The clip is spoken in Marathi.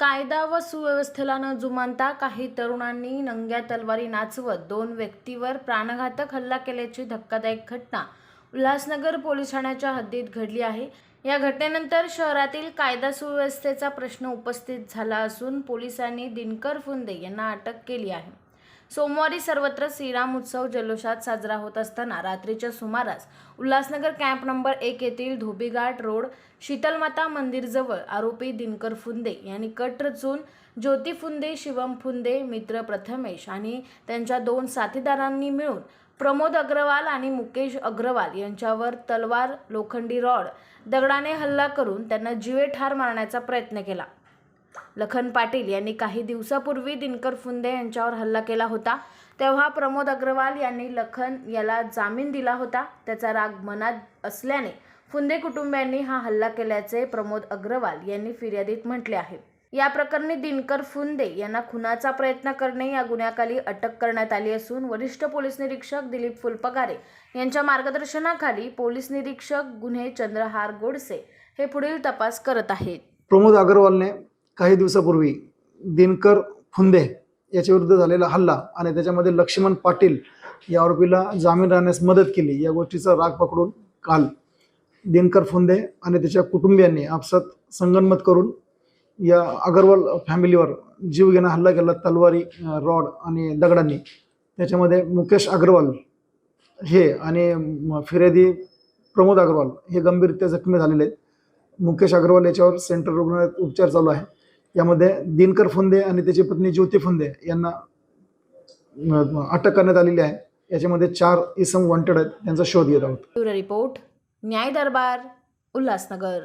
कायदा व सुव्यवस्थेला न जुमानता काही तरुणांनी नंग्या तलवारी नाचवत दोन व्यक्तीवर प्राणघातक हल्ला केल्याची धक्कादायक घटना उल्हासनगर पोलीस ठाण्याच्या हद्दीत घडली आहे. या घटनेनंतर शहरातील कायदा सुव्यवस्थेचा प्रश्न उपस्थित झाला असून पोलिसांनी दिनकर फुंदे यांना अटक केली आहे. सोमवारी सर्वत्र श्रीराम उत्सव जल्लोषात साजरा होत असताना रात्रीच्या सुमारास उल्हासनगर कॅम्प नंबर एक येथील धोबीघाट रोड शीतलमाता मंदिरजवळ आरोपी दिनकर फुंदे यांनी कट रचून ज्योती फुंदे शिवम फुंदे मित्र प्रथमेश आणि त्यांच्या दोन साथीदारांनी मिळून प्रमोद अग्रवाल आणि मुकेश अग्रवाल यांच्यावर तलवार लोखंडी रॉड दगडाने हल्ला करून त्यांना जीवे ठार मारण्याचा प्रयत्न केला. लखन पाटील यांनी काही दिवसापूर्वी दिनकर फुंदे यांच्यावर हल्ला केला होता. तेव्हा प्रमोद अग्रवाल यांनी लखन याला जामीन दिला होता. त्याचा राग मनात असल्याने फुंदे कुटुंबियांनी हा हल्ला केल्याचे प्रमोद अग्रवाल यांनी फिर्यादीत म्हटले आहे. या प्रकरणी दिनकर फुंदे यांना खुनाचा प्रयत्न करणे या गुन्ह्याखाली अटक करण्यात आली असून वरिष्ठ पोलीस निरीक्षक दिलीप फुलपगारे यांच्या मार्गदर्शनाखाली पोलीस निरीक्षक गुन्हे चंद्रहार गोडसे हे पुढील तपास करत आहेत. प्रमोद अग्रवालने काही दिवसापूर्वी दिनकर फुंदे याच्याविरुद्ध झालेला हल्ला आणि त्याच्यामध्ये लक्ष्मण पाटील या आरोपीला जामीन राहण्यास मदत केली या गोष्टीचा राग पकडून काल दिनकर फुंदे आणि त्याच्या कुटुंबियांनी आपसात संगनमत करून या अगरवाल फॅमिलीवर जीवघेणा हल्ला केला तलवारी रॉड आणि दगडांनी. त्याच्यामध्ये मुकेश अग्रवाल हे आणि फिर्यादी प्रमोद अग्रवाल हे गंभीररित्या जखमी झालेले आहेत. मुकेश अग्रवाल याच्यावर सेंट्रल रुग्णालयात उपचार चालू आहे. यामध्ये दिनकर फुंदे आणि त्याची पत्नी ज्योती फुंदे यांना अटक करण्यात आलेली आहे. याच्यामध्ये चार इसम वॉन्टेड आहेत. त्यांचा शोध घेत आहोत. रिपोर्ट न्याय दरबार उल्हासनगर.